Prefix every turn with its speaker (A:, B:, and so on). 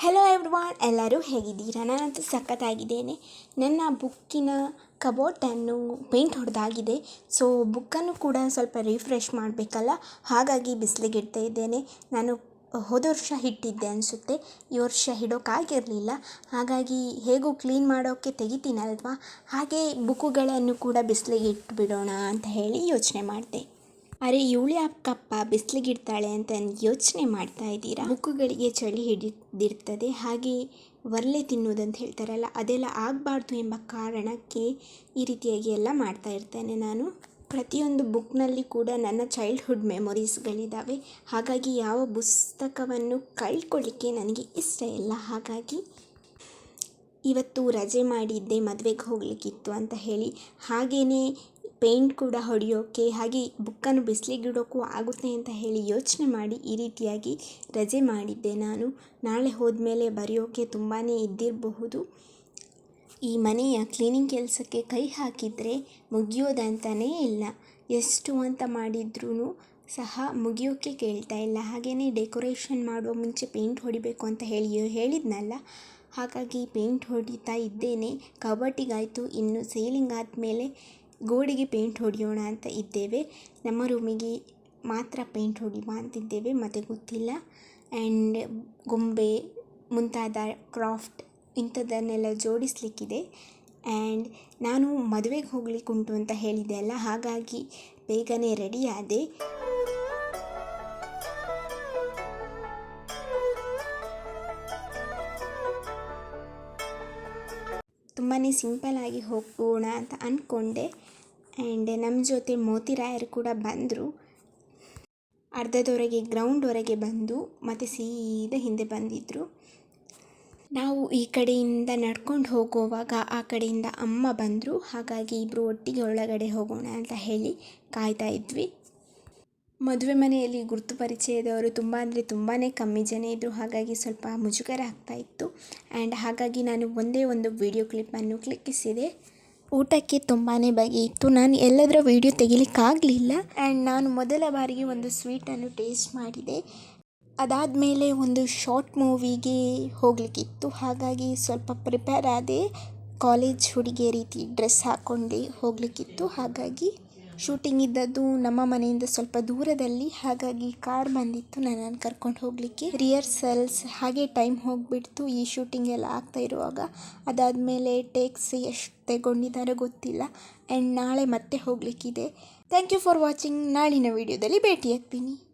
A: Hello everyone ಎಲ್ಲರೂ ಹೇಗಿದ್ದೀರಾ? ನಾನಂತೂ ಸಖತ್ತಾಗಿದ್ದೇನೆ. ನನ್ನ ಬುಕ್ಕಿನ ಕಬೋಟನ್ನು ಪೇಂಟ್ ಹೊಡೆದಾಗಿದೆ. ಸೊ ಬುಕ್ಕನ್ನು ಕೂಡ ಸ್ವಲ್ಪ ರಿಫ್ರೆಶ್ ಮಾಡಬೇಕಲ್ಲ? ಹಾಗಾಗಿ ಬಿಸಿಲಿಗಿಡ್ತಾ ಇದ್ದೇನೆ. ನಾನು ಹೋದ ವರ್ಷ ಇಟ್ಟಿದ್ದೆ ಅನಿಸುತ್ತೆ. ಈ ವರ್ಷ ಇಡೋಕ್ಕಾಗಿರಲಿಲ್ಲ ಹಾಗಾಗಿ ಹೇಗೂ ಕ್ಲೀನ್ ಮಾಡೋಕ್ಕೆ ತೆಗಿತೀನಲ್ವಾ? ಹಾಗೆ ಬುಕ್ಕುಗಳನ್ನು ಕೂಡ ಬಿಸಿಲಿಗೆ ಇಟ್ಬಿಡೋಣ ಅಂತ ಹೇಳಿ ಯೋಚನೆ ಮಾಡಿದೆ. ಅರೆ ಇವಳು ಯಾಕಪ್ಪ ಬಿಸಿಲಿಗಿಡ್ತಾಳೆ ಅಂತ ಯೋಚನೆ ಮಾಡ್ತಾ ಇದ್ದೀರಾ? ಬುಕ್ಕುಗಳಿಗೆ ಚಳಿ ಹಿಡಿದಿರ್ತದೆ, ಹಾಗೆ ಒರಲೆ ತಿನ್ನುವುದಂತ ಹೇಳ್ತಾರಲ್ಲ, ಅದೆಲ್ಲ ಆಗಬಾರ್ದು ಎಂಬ ಕಾರಣಕ್ಕೆ ಈ ರೀತಿಯಾಗಿ ಎಲ್ಲ ಮಾಡ್ತಾ ಇರ್ತೇನೆ ನಾನು. ಪ್ರತಿಯೊಂದು ಬುಕ್ನಲ್ಲಿ ಕೂಡ ನನ್ನ ಚೈಲ್ಡ್ಹುಡ್ ಮೆಮೊರೀಸ್ಗಳಿದ್ದಾವೆ ಹಾಗಾಗಿ ಯಾವ ಪುಸ್ತಕವನ್ನು ಕಳ್ಕೊಳ್ಳಿಕ್ಕೆ ನನಗೆ ಇಷ್ಟ ಇಲ್ಲ. ಹಾಗಾಗಿ ಇವತ್ತು ರಜೆ ಮಾಡಿದ್ದೆ, ಮದುವೆಗೆ ಹೋಗಲಿಕ್ಕಿತ್ತು ಅಂತ ಹೇಳಿ. ಹಾಗೆಯೇ ಪೇಂಟ್ ಕೂಡ ಹೊಡೆಯೋಕ್ಕೆ ಹಾಗೆ ಬುಕ್ಕನ್ನು ಬಿಸಿಲಿಗಿಡೋಕ್ಕೂ ಆಗುತ್ತೆ ಅಂತ ಹೇಳಿ ಯೋಚನೆ ಮಾಡಿ ಈ ರೀತಿಯಾಗಿ ರಜೆ ಮಾಡಿದ್ದೆ ನಾನು. ನಾಳೆ ಹೋದ್ಮೇಲೆ ಬರೆಯೋಕ್ಕೆ ತುಂಬಾ ಇದ್ದಿರಬಹುದು ಈ ಮನೆಯ ಕ್ಲೀನಿಂಗ್ ಕೆಲಸಕ್ಕೆ ಕೈ ಹಾಕಿದರೆ ಮುಗಿಯೋದಂತಲೇ ಇಲ್ಲ. ಎಷ್ಟು ಅಂತ ಮಾಡಿದ್ರೂ ಸಹ ಮುಗಿಯೋಕ್ಕೆ ಕೇಳ್ತಾ ಇಲ್ಲ. ಹಾಗೆಯೇ ಡೆಕೋರೇಷನ್ ಮಾಡುವ ಮುಂಚೆ ಪೇಂಟ್ ಹೊಡಿಬೇಕು ಅಂತ ಹೇಳಿ ಹೇಳಿದ್ನಲ್ಲ. ಹಾಗಾಗಿ ಪೇಂಟ್ ಹೊಡಿತಾ ಇದ್ದೇನೆ. ಕಬಡ್ಡಿಗಾಯಿತು ಇನ್ನು ಸೇಲಿಂಗ್ ಆದಮೇಲೆ ಗೋಡೆಗೆ ಪೇಂಟ್ ಹೊಡೆಯೋಣ ಅಂತ ಇದ್ದೇವೆ. ನಮ್ಮ ರೂಮಿಗೆ ಮಾತ್ರ ಪೇಂಟ್ ಹೊಡೆಯುವ ಅಂತಿದ್ದೇವೆ, ಮತ್ತೆ ಗೊತ್ತಿಲ್ಲ. ಆ್ಯಂಡ್ ಗೊಂಬೆ ಮುಂತಾದ ಕ್ರಾಫ್ಟ್ ಇಂಥದ್ದನ್ನೆಲ್ಲ ಜೋಡಿಸ್ಲಿಕ್ಕಿದೆ. ಆ್ಯಂಡ್ ನಾನು ಮದುವೆಗೆ ಹೋಗ್ಲಿಕ್ಕೆ ಉಂಟು ಅಂತ ಹೇಳಿದೆ ಅಲ್ಲ, ಹಾಗಾಗಿ ಬೇಗನೆ ರೆಡಿ ಆದೆ. ತುಂಬಾ ಸಿಂಪಲ್ಲಾಗಿ ಹೋಗೋಣ ಅಂತ ಅಂದ್ಕೊಂಡೆ ಆ್ಯಂಡ್ ನಮ್ಮ ಜೊತೆ ಮೋತಿರಾಯರು ಕೂಡ ಬಂದರು. ಅರ್ಧದವರೆಗೆ ಗ್ರೌಂಡ್ವರೆಗೆ ಬಂದು, ಮತ್ತು ಸೀದಾ ಹಿಂದೆ ಬಂದಿದ್ದರು ನಾವು ಈ ಕಡೆಯಿಂದ ನಡ್ಕೊಂಡು ಹೋಗುವಾಗ ಆ ಕಡೆಯಿಂದ ಅಮ್ಮ ಬಂದರು. ಹಾಗಾಗಿ ಇಬ್ಬರು ಒಟ್ಟಿಗೆ ಒಳಗಡೆ ಹೋಗೋಣ ಅಂತ ಹೇಳಿ ಕಾಯ್ತಾ ಇದ್ವಿ. ಮದುವೆ ಮನೆಯಲ್ಲಿ ಗುರುತು ಪರಿಚಯದವರು ತುಂಬ ಅಂದರೆ ತುಂಬಾ ಕಮ್ಮಿ ಜನ ಇದ್ದರು ಹಾಗಾಗಿ ಸ್ವಲ್ಪ ಮುಜುಗರ ಆಗ್ತಾ ಇತ್ತು. ಆ್ಯಂಡ್ ಹಾಗಾಗಿ ನಾನು ಒಂದೇ ಒಂದು ವಿಡಿಯೋ ಕ್ಲಿಪ್ಪನ್ನು ಕ್ಲಿಕ್ಕಿಸಿದೆ. ಊಟಕ್ಕೆ ತುಂಬಾ ಬಗೆ ಇತ್ತು. ನಾನು ಎಲ್ಲದರ ವೀಡಿಯೋ ತೆಗಿಲಿಕ್ಕಾಗಲಿಲ್ಲ ಆ್ಯಂಡ್ ನಾನು ಮೊದಲ ಬಾರಿಗೆ ಒಂದು ಸ್ವೀಟನ್ನು ಟೇಸ್ಟ್ ಮಾಡಿದೆ. ಅದಾದ ಮೇಲೆ ಒಂದು ಶಾರ್ಟ್ ಮೂವಿಗೆ ಹೋಗಲಿಕ್ಕಿತ್ತು. ಹಾಗಾಗಿ ಸ್ವಲ್ಪ ಪ್ರಿಪೇರ್ ಆದೆ. ಕಾಲೇಜ್ ಹುಡುಗಿಯ ರೀತಿ ಡ್ರೆಸ್ ಹಾಕ್ಕೊಂಡೆ ಹೋಗಲಿಕ್ಕಿತ್ತು. ಹಾಗಾಗಿ ಶೂಟಿಂಗ್ ಇದ್ದದ್ದು ನಮ್ಮ ಮನೆಯಿಂದ ಸ್ವಲ್ಪ ದೂರದಲ್ಲಿ, ಹಾಗಾಗಿ ಕಾರ್ ಬಂದಿತ್ತು. ನನ್ನನ್ನು ಕರ್ಕೊಂಡು ಹೋಗಲಿಕ್ಕೆ ರಿಹರ್ಸಲ್ಸ್ ಹಾಗೆ ಟೈಮ್ ಹೋಗಿಬಿಡ್ತು. ಈ ಶೂಟಿಂಗ್ ಎಲ್ಲ ಆಗ್ತಾ ಇರುವಾಗ ಅದಾದಮೇಲೆ ಟೇಕ್ಸ್ ಎಷ್ಟು ತೆಗೊಂಡಿದ್ದಾರೋ ಗೊತ್ತಿಲ್ಲ. ಆ್ಯಂಡ್ ನಾಳೆ ಮತ್ತೆ ಹೋಗಲಿಕ್ಕಿದೆ. ಥ್ಯಾಂಕ್ ಯು ಫಾರ್ ವಾಚಿಂಗ್ ನಾಳಿನ ವಿಡಿಯೋದಲ್ಲಿ ಭೇಟಿಯಾಗ್ತೀನಿ.